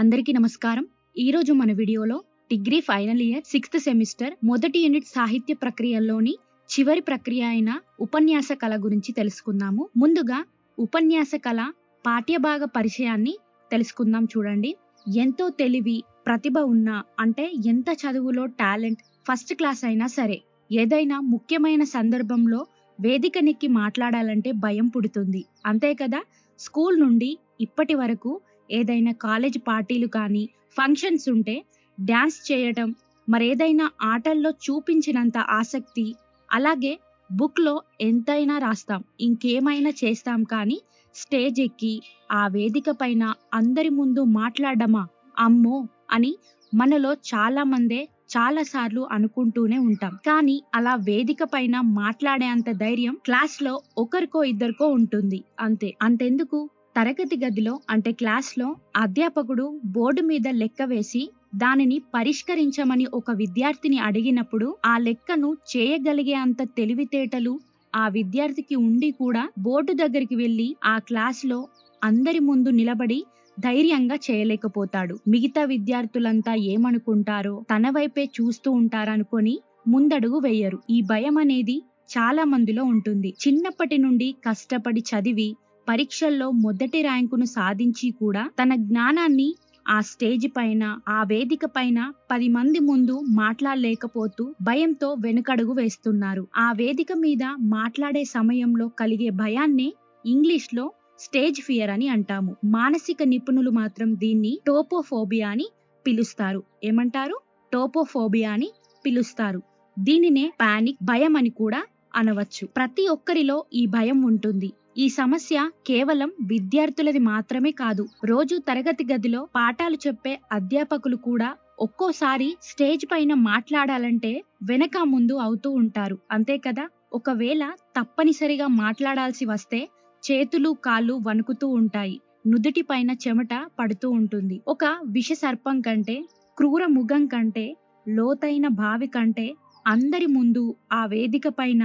అందరికీ నమస్కారం. ఈరోజు మన వీడియోలో degree final year sixth semester మొదటి యూనిట్ సాహిత్య ప్రక్రియలోని చివరి ప్రక్రియ అయిన ఉపన్యాస కళ గురించి తెలుసుకుందాము. ముందుగా ఉపన్యాస కళ పాఠ్యభాగ పరిచయాన్ని తెలుసుకుందాం చూడండి. ఎంతో తెలివి ప్రతిభ ఉన్న అంటే ఎంత చదువులో టాలెంట్ ఫస్ట్ క్లాస్ అయినా సరే ఏదైనా ముఖ్యమైన సందర్భంలో వేదికనెక్కి మాట్లాడాలంటే భయం పుడుతుంది. అంతే కదా? స్కూల్ నుండి ఇప్పటి వరకు ఏదైనా కాలేజ్ పార్టీలు కానీ ఫంక్షన్స్ ఉంటే డ్యాన్స్ చేయటం మరేదైనా ఆటల్లో చూపించినంత ఆసక్తి అలాగే బుక్లో ఎంతైనా రాస్తాం ఇంకేమైనా చేస్తాం కానీ స్టేజ్ ఎక్కి ఆ వేదిక పైన అందరి ముందు మాట్లాడమా అమ్మో అని మనలో చాలా మందే చాలా సార్లు అనుకుంటూనే ఉంటాం. కానీ అలా వేదిక పైన మాట్లాడే అంత ధైర్యం క్లాస్లో ఒకరికో ఇద్దరికో ఉంటుంది అంతే. అంతెందుకు? తరగతి గదిలో అంటే క్లాస్లో అధ్యాపకుడు బోర్డు మీద లెక్క వేసి దానిని పరిష్కరించమని ఒక విద్యార్థిని అడిగినప్పుడు ఆ లెక్కను చేయగలిగే అంత తెలివితేటలు ఆ విద్యార్థికి ఉండి కూడా బోర్డు దగ్గరికి వెళ్ళి ఆ క్లాస్లో అందరి ముందు నిలబడి ధైర్యంగా చేయలేకపోతాడు. మిగతా విద్యార్థులంతా ఏమనుకుంటారో తన వైపే చూస్తూ ఉంటారనుకొని ముందడుగు వేయరు. ఈ భయం అనేది చాలా మందిలో ఉంటుంది. చిన్నప్పటి నుండి కష్టపడి చదివి పరీక్షల్లో మొదటి ర్యాంకును సాధించి కూడా తన జ్ఞానాన్ని ఆ స్టేజ్ పైన ఆ వేదిక పైన పది మంది ముందు మాట్లాడలేకపోతూ భయంతో వెనుకడుగు వేస్తున్నారు. ఆ వేదిక మీద మాట్లాడే సమయంలో కలిగే భయాన్నే ఇంగ్లీష్లో స్టేజ్ ఫియర్ అని అంటాము. మానసిక నిపుణులు మాత్రం దీన్ని టోపోఫోబియా అని పిలుస్తారు. ఏమంటారు? టోపోఫోబియా అని పిలుస్తారు. దీనినే పానిక్ భయం అని కూడా అనవచ్చు. ప్రతి ఒక్కరిలో ఈ భయం ఉంటుంది. ఈ సమస్య కేవలం విద్యార్థులది మాత్రమే కాదు రోజు తరగతి గదిలో పాఠాలు చెప్పే అధ్యాపకులు కూడా ఒక్కోసారి స్టేజ్ పైన మాట్లాడాలంటే వెనక ముందు అవుతూ ఉంటారు. అంతే కదా? ఒకవేళ తప్పనిసరిగా మాట్లాడాల్సి వస్తే చేతులు కాళ్ళు వణుకుతూ ఉంటాయి. నుదుటి పైన చెమట పడుతూ ఉంటుంది. ఒక విష సర్పం కంటే క్రూర ముఖం కంటే లోతైన బావి కంటే అందరి ముందు ఆ వేదిక పైన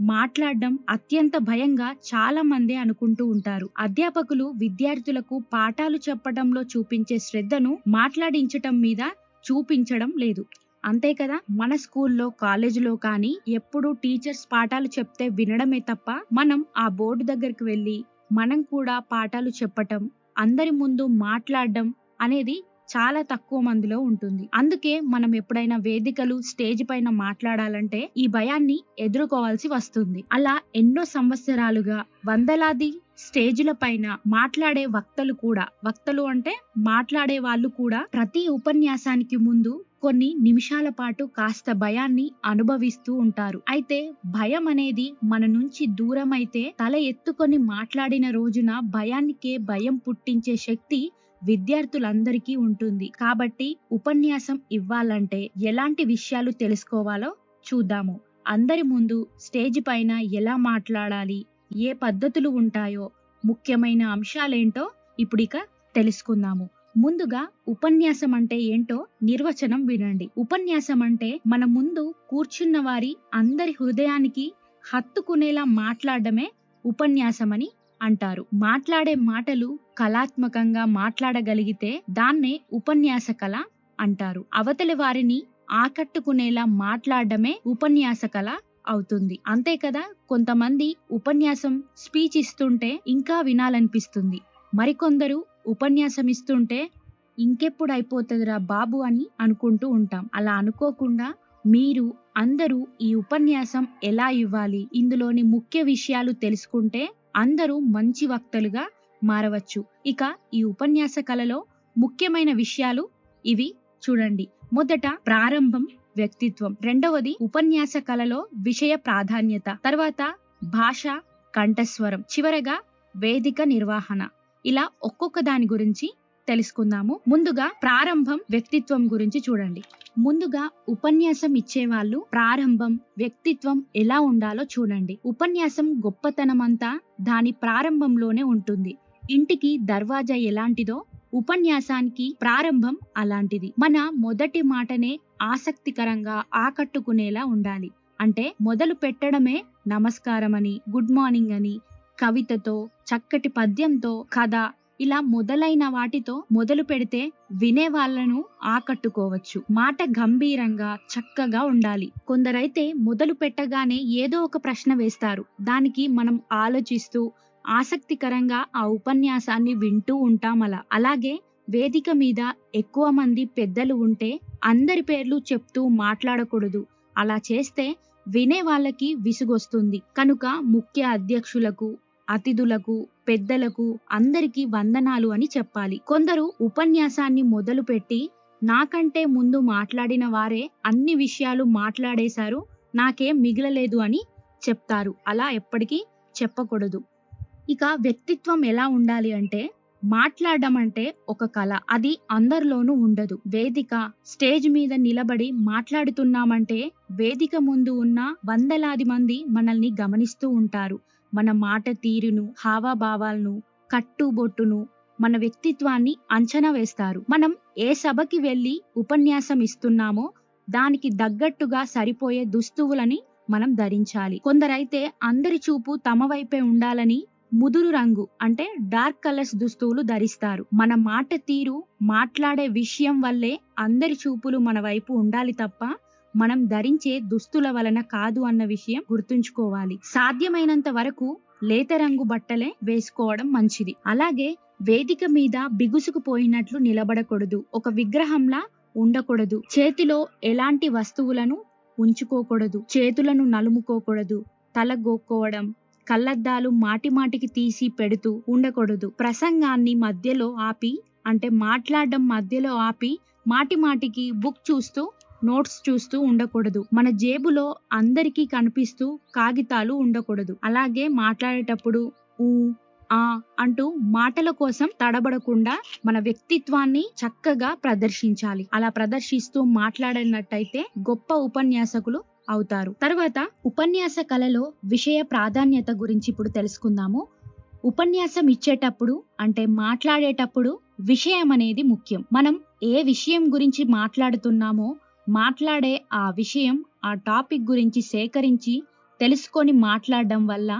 మాట్లాడడం అత్యంత భయంగా చాలా మంది అనుకుంటూ ఉంటారు. అధ్యాపకులు విద్యార్థులకు పాఠాలు చెప్పడంలో చూపించే శ్రద్ధను మాట్లాడించటం మీద చూపించడం లేదు. అంతే కదా? మన స్కూల్లో కాలేజీలో కానీ ఎప్పుడు టీచర్స్ పాఠాలు చెప్తే వినడమే తప్ప మనం ఆ బోర్డు దగ్గరికి వెళ్ళి మనం కూడా పాఠాలు చెప్పటం అందరి ముందు మాట్లాడడం అనేది చాలా తక్కువ మందిలో ఉంటుంది. అందుకే మనం ఎప్పుడైనా వేదికలు స్టేజ్ పైన మాట్లాడాలంటే ఈ భయాన్ని ఎదుర్కోవాల్సి వస్తుంది. అలా ఎన్నో సంవత్సరాలుగా వందలాది స్టేజుల పైన మాట్లాడే వక్తలు కూడా వక్తలు అంటే మాట్లాడే వాళ్ళు కూడా ప్రతి ఉపన్యాసానికి ముందు కొన్ని నిమిషాల పాటు కాస్త భయాన్ని అనుభవిస్తూ ఉంటారు. అయితే భయం అనేది మన నుంచి దూరం అయితే తల ఎత్తుకొని మాట్లాడిన రోజున భయానికే భయం పుట్టించే శక్తి విద్యార్థులందరికీ ఉంటుంది. కాబట్టి ఉపన్యాసం ఇవ్వాలంటే ఎలాంటి విషయాలు తెలుసుకోవాలో చూద్దాము. అందరి ముందు స్టేజ్ పైన ఎలా మాట్లాడాలి ఏ పద్ధతులు ఉంటాయో ముఖ్యమైన అంశాలేంటో ఇప్పుడిక తెలుసుకుందాము. ముందుగా ఉపన్యాసం అంటే ఏంటో నిర్వచనం వినండి. ఉపన్యాసం అంటే మన ముందు కూర్చున్న వారి అందరి హృదయానికి హత్తుకునేలా మాట్లాడడమే ఉపన్యాసమని అంటారు. మాట్లాడే మాటలు కళాత్మకంగా మాట్లాడగలిగితే దాన్నే ఉపన్యాస కళ అంటారు. అవతలి వారిని ఆకట్టుకునేలా మాట్లాడడమే ఉపన్యాస కళ అవుతుంది. అంతే కదా? కొంతమంది ఉపన్యాసం స్పీచ్ ఇస్తుంటే ఇంకా వినాలనిపిస్తుంది. మరికొందరు ఉపన్యాసం ఇస్తుంటే ఇంకెప్పుడు అయిపోతుందిరా బాబు అని అనుకుంటూ ఉంటాం. అలా అనుకోకుండా మీరు అందరూ ఈ ఉపన్యాసం ఎలా ఇవ్వాలి? ఇందులోని ముఖ్య విషయాలు తెలుసుకుంటే అందరూ మంచి వక్తలుగా మారవచ్చు. ఇక ఈ ఉపన్యాస కళలో ముఖ్యమైన విషయాలు ఇవి. చూడండి. మొదట ప్రారంభం వ్యక్తిత్వం. రెండవది ఉపన్యాస కళలో విషయ ప్రాధాన్యత. తర్వాత భాష కంఠస్వరం. చివరగా వేదిక నిర్వహణ. ఇలా ఒక్కొక్క దాని గురించి తెలుసుకుందాము. ముందుగా ప్రారంభం వ్యక్తిత్వం గురించి చూడండి. ముందుగా ఉపన్యాసం ఇచ్చేవాళ్ళు ప్రారంభం వ్యక్తిత్వం ఎలా ఉండాలో చూడండి. ఉపన్యాసం గొప్పతనమంతా దాని ప్రారంభంలోనే ఉంటుంది. ఇంటికి దర్వాజా ఎలాంటిదో ఉపన్యాసానికి ప్రారంభం అలాంటిది. మన మొదటి మాటనే ఆసక్తికరంగా ఆకట్టుకునేలా ఉండాలి. అంటే మొదలు పెట్టడమే నమస్కారం అని గుడ్ మార్నింగ్ అని కవితతో చక్కటి పద్యంతో కథ ఇలా మొదలైన వాటితో మొదలు పెడితే వినే వాళ్ళను ఆకట్టుకోవచ్చు. మాట గంభీరంగా చక్కగా ఉండాలి. కొందరైతే మొదలు పెట్టగానే ఏదో ఒక ప్రశ్న వేస్తారు. దానికి మనం ఆలోచిస్తూ ఆసక్తికరంగా ఆ ఉపన్యాసాన్ని వింటూ ఉంటాం అలా. అలాగే వేదిక మీద ఎక్కువ మంది పెద్దలు ఉంటే అందరి పేర్లు చెప్తూ మాట్లాడకూడదు. అలా చేస్తే వినే వాళ్ళకి విసుగొస్తుంది. కనుక ముఖ్య అధ్యక్షులకు అతిథులకు పెద్దలకు అందరికీ వందనాలు అని చెప్పాలి. కొందరు ఉపన్యాసాన్ని మొదలుపెట్టి నాకంటే ముందు మాట్లాడిన వారే అన్ని విషయాలు మాట్లాడేశారు నాకేం మిగలలేదు అని చెప్తారు. అలా ఎప్పటికీ చెప్పకూడదు. ఇక వ్యక్తిత్వం ఎలా ఉండాలి అంటే మాట్లాడడం అంటే ఒక కళ. అది అందరిలోనూ ఉండదు. వేదిక స్టేజ్ మీద నిలబడి మాట్లాడుతున్నామంటే వేదిక ముందు ఉన్న వందలాది మంది మనల్ని గమనిస్తూ ఉంటారు. మన మాట తీరును హావభావాలను కట్టుబొట్టును మన వ్యక్తిత్వాన్ని అంచనా వేస్తారు. మనం ఏ సభకి వెళ్ళి ఉపన్యాసం ఇస్తున్నామో దానికి తగ్గట్టుగా సరిపోయే దుస్తువులని మనం ధరించాలి. కొందరైతే అందరి చూపు తమ వైపే ఉండాలని ముదురు రంగు అంటే డార్క్ కలర్స్ దుస్తువులు ధరిస్తారు. మన మాట తీరు మాట్లాడే విషయం వల్లే అందరి చూపులు మన వైపు ఉండాలి తప్ప మనం ధరించే దుస్తుల వలన కాదు అన్న విషయం గుర్తుంచుకోవాలి. సాధ్యమైనంత వరకు లేత రంగు బట్టలే వేసుకోవడం మంచిది. అలాగే వేదిక మీద బిగుసుకుపోయినట్లు నిలబడకూడదు. ఒక విగ్రహంలా ఉండకూడదు. చేతిలో ఎలాంటి వస్తువులను ఉంచుకోకూడదు. చేతులను నలుముకోకూడదు. తల గోక్కోవడం కళ్ళద్దాలు మాటి మాటికి తీసి పెడుతూ ఉండకూడదు. ప్రసంగాన్ని మధ్యలో ఆపి అంటే మాట్లాడడం మధ్యలో ఆపి మాటి మాటికి బుక్ చూస్తూ నోట్స్ చూస్తూ ఉండకూడదు. మన జేబులో అందరికీ కనిపిస్తూ కాగితాలు ఉండకూడదు. అలాగే మాట్లాడేటప్పుడు ఊ ఆ అంటూ మాటల కోసం తడబడకుండా మన వ్యక్తిత్వాన్ని చక్కగా ప్రదర్శించాలి. అలా ప్రదర్శిస్తూ మాట్లాడినట్టయితే గొప్ప ఉపన్యాసకులు అవుతారు. తర్వాత ఉపన్యాస కళలో విషయ ప్రాధాన్యత గురించి ఇప్పుడు తెలుసుకుందాము. ఉపన్యాసం ఇచ్చేటప్పుడు అంటే మాట్లాడేటప్పుడు విషయం అనేది ముఖ్యం. మనం ఏ విషయం గురించి మాట్లాడుతున్నామో మాట్లాడే ఆ విషయం ఆ టాపిక్ గురించి సేకరించి తెలుసుకొని మాట్లాడడం వల్ల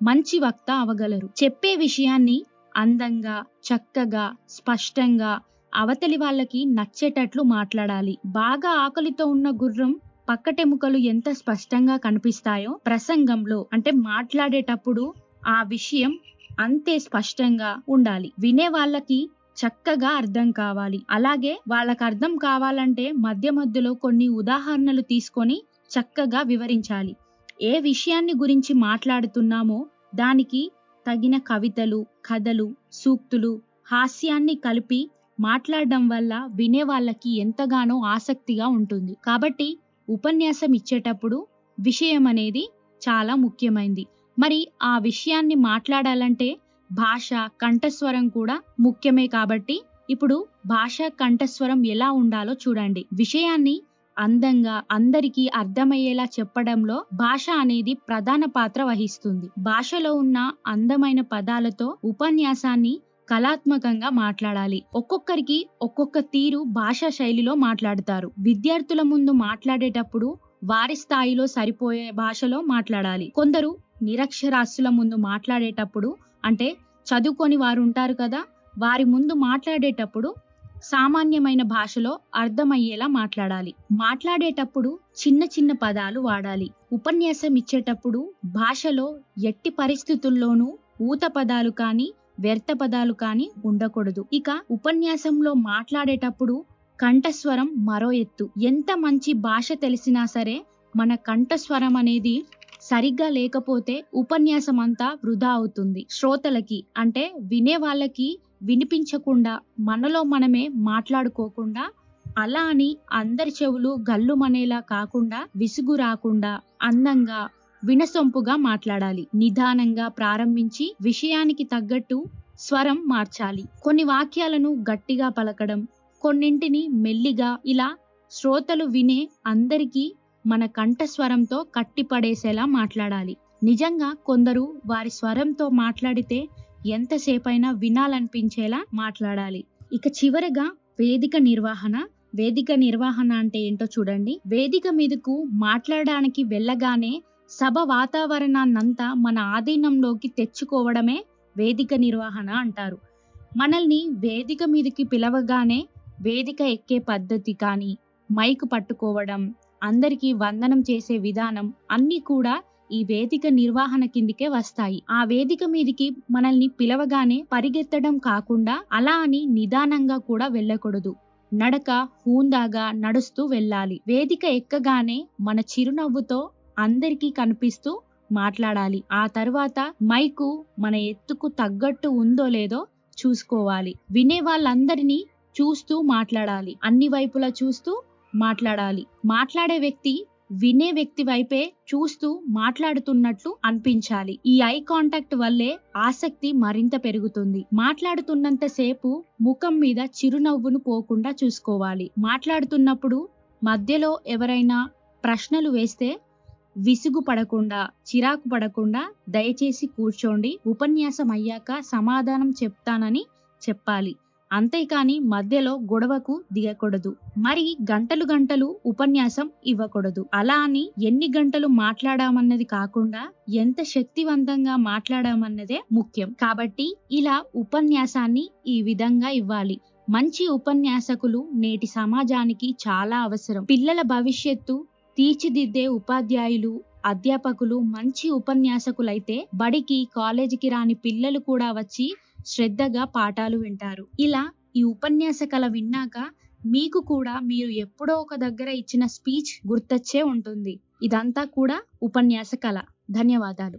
మంచి వక్త అవగలరు. చెప్పే విషయాన్ని అందంగా చక్కగా స్పష్టంగా అవతలి వాళ్ళకి నచ్చేటట్లు మాట్లాడాలి. బాగా ఆకలితో ఉన్న గుర్రం పక్కటెముకలు ఎంత స్పష్టంగా కనిపిస్తాయో ప్రసంగంలో అంటే మాట్లాడేటప్పుడు ఆ విషయం అంతే స్పష్టంగా ఉండాలి. వినే వాళ్ళకి చక్కగా అర్థం కావాలి. అలాగే వాళ్ళకు అర్థం కావాలంటే మధ్య మధ్యలో కొన్ని ఉదాహరణలు తీసుకొని చక్కగా వివరించాలి. ఏ విషయాన్ని గురించి మాట్లాడుతున్నామో దానికి తగిన కవితలు కథలు సూక్తులు హాస్యాన్ని కలిపి మాట్లాడడం వల్ల వినే వాళ్ళకి ఎంతగానో ఆసక్తిగా ఉంటుంది. కాబట్టి ఉపన్యాసం ఇచ్చేటప్పుడు విషయం అనేది చాలా ముఖ్యమైంది. మరి ఆ విషయాన్ని మాట్లాడాలంటే భాష కంఠస్వరం కూడా ముఖ్యమే కాబట్టి ఇప్పుడు భాష కంఠస్వరం ఎలా ఉండాలో చూడండి. విషయాన్ని అందంగా అందరికీ అర్థమయ్యేలా చెప్పడంలో భాష అనేది ప్రధాన పాత్ర వహిస్తుంది. భాషలో ఉన్న అందమైన పదాలతో ఉపన్యాసాన్ని కళాత్మకంగా మాట్లాడాలి. ఒక్కొక్కరికి ఒక్కొక్క తీరు భాషా శైలిలో మాట్లాడతారు. విద్యార్థుల ముందు మాట్లాడేటప్పుడు వారి స్థాయిలో సరిపోయే భాషలో మాట్లాడాలి. కొందరు నిరక్షరాస్యుల ముందు మాట్లాడేటప్పుడు అంటే చదువుకొని వారు ఉంటారు కదా వారి ముందు మాట్లాడేటప్పుడు సామాన్యమైన భాషలో అర్థమయ్యేలా మాట్లాడాలి. మాట్లాడేటప్పుడు చిన్న చిన్న పదాలు వాడాలి. ఉపన్యాసం ఇచ్చేటప్పుడు భాషలో ఎట్టి పరిస్థితుల్లోనూ ఊత పదాలు కానీ వ్యర్థ పదాలు కానీ ఉండకూడదు. ఇక ఉపన్యాసంలో మాట్లాడేటప్పుడు కంఠస్వరం మరో ఎత్తు. ఎంత మంచి భాష తెలిసినా సరే మన కంఠస్వరం అనేది సరిగ్గా లేకపోతే ఉపన్యాసం అంతా వృధా అవుతుంది. శ్రోతలకి అంటే వినే వాళ్ళకి వినిపించకుండా మనలో మనమే మాట్లాడుకోకుండా అలా అని అందరి చెవులు గల్లుమనేలా కాకుండా విసుగు రాకుండా అందంగా వినసొంపుగా మాట్లాడాలి. నిదానంగా ప్రారంభించి విషయానికి తగ్గట్టు స్వరం మార్చాలి. కొన్ని వాక్యాలను గట్టిగా పలకడం కొన్నింటిని మెల్లిగా ఇలా శ్రోతలు వినే అందరికీ మన కంఠస్వరంతో కట్టిపడేసేలా మాట్లాడాలి. నిజంగా కొందరు వారి స్వరంతో మాట్లాడితే ఎంతసేపైనా వినాలనిపించేలా మాట్లాడాలి. ఇక చివరగా వేదిక నిర్వహణ. వేదిక నిర్వహణ అంటే ఏంటో చూడండి. వేదిక మీదకు మాట్లాడడానికి వెళ్ళగానే సభ వాతావరణాన్నంతా మన ఆధీనంలోకి తెచ్చుకోవడమే వేదిక నిర్వహణ అంటారు. మనల్ని వేదిక మీదకి పిలవగానే వేదిక ఎక్కే పద్ధతి కానీ మైక్ పట్టుకోవడం అందరికీ వందనం చేసే విధానం అన్నీ కూడా ఈ వేదిక నిర్వహణ కిందికే వస్తాయి. ఆ వేదిక మీదికి మనల్ని పిలవగానే పరిగెత్తడం కాకుండా అలా అని నిదానంగా కూడా వెళ్ళకూడదు. నడక హూందాగా నడుస్తూ వెళ్ళాలి. వేదిక ఎక్కగానే మన చిరునవ్వుతో అందరికీ కనిపిస్తూ మాట్లాడాలి. ఆ తర్వాత మైకు మన ఎత్తుకు తగ్గట్టు ఉందో లేదో చూసుకోవాలి. వినే వాళ్ళందరినీ చూస్తూ మాట్లాడాలి. అన్ని వైపులా చూస్తూ మాట్లాడాలి. మాట్లాడే వ్యక్తి వినే వ్యక్తి వైపే చూస్తూ మాట్లాడుతున్నట్లు అనిపించాలి. ఈ ఐ కాంటాక్ట్ వల్లే ఆసక్తి మరింత పెరుగుతుంది. మాట్లాడుతున్నంత సేపు ముఖం మీద చిరునవ్వును పోకుండా చూసుకోవాలి. మాట్లాడుతున్నప్పుడు మధ్యలో ఎవరైనా ప్రశ్నలు వేస్తే విసుగు పడకుండా చిరాకు పడకుండా దయచేసి కూర్చోండి. ఉపన్యాసం అయ్యాక సమాధానం చెప్తానని చెప్పాలి. అంతేకాని మధ్యలో గొడవకు దిగకూడదు. మరి గంటలు గంటలు ఉపన్యాసం ఇవ్వకూడదు. అలా అని ఎన్ని గంటలు మాట్లాడామన్నది కాకుండా ఎంత శక్తివంతంగా మాట్లాడామన్నదే ముఖ్యం. కాబట్టి ఇలా ఉపన్యాసాన్ని ఈ విధంగా ఇవ్వాలి. మంచి ఉపన్యాసకులు నేటి సమాజానికి చాలా అవసరం. పిల్లల భవిష్యత్తు తీర్చిదిద్దే ఉపాధ్యాయులు అధ్యాపకులు మంచి ఉపన్యాసకులైతే బడికి కాలేజీకి రాని పిల్లలు కూడా వచ్చి శ్రద్ధగా పాఠాలు వింటారు. ఇలా ఈ ఉపన్యాస కళ విన్నాక మీకు కూడా మీరు ఎప్పుడో ఒక దగ్గర ఇచ్చిన స్పీచ్ గుర్తొచ్చే ఉంటుంది. ఇదంతా కూడా ఉపన్యాస కళ ధన్యవాదాలు.